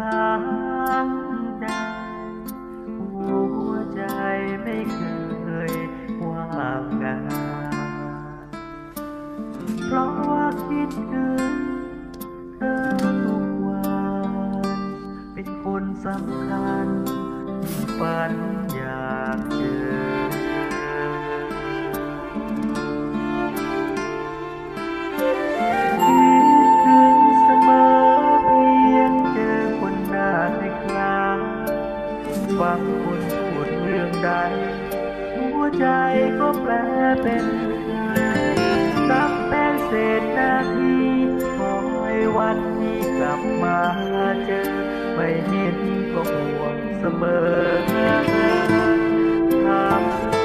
รั้งใดหัวใจไม่เคยว่างงานเพราะว่าคิดถึงเธอทุกวันเป็นคนสำคัญฝันอยากเจอ ฟังคุณพูดเรื่องใด หัวใจก็แปลเป็นสักเป็นเศษนาทีคอยวันนี้กลับมาเจอ ไม่เห็นก็ห่วงเสมอทำ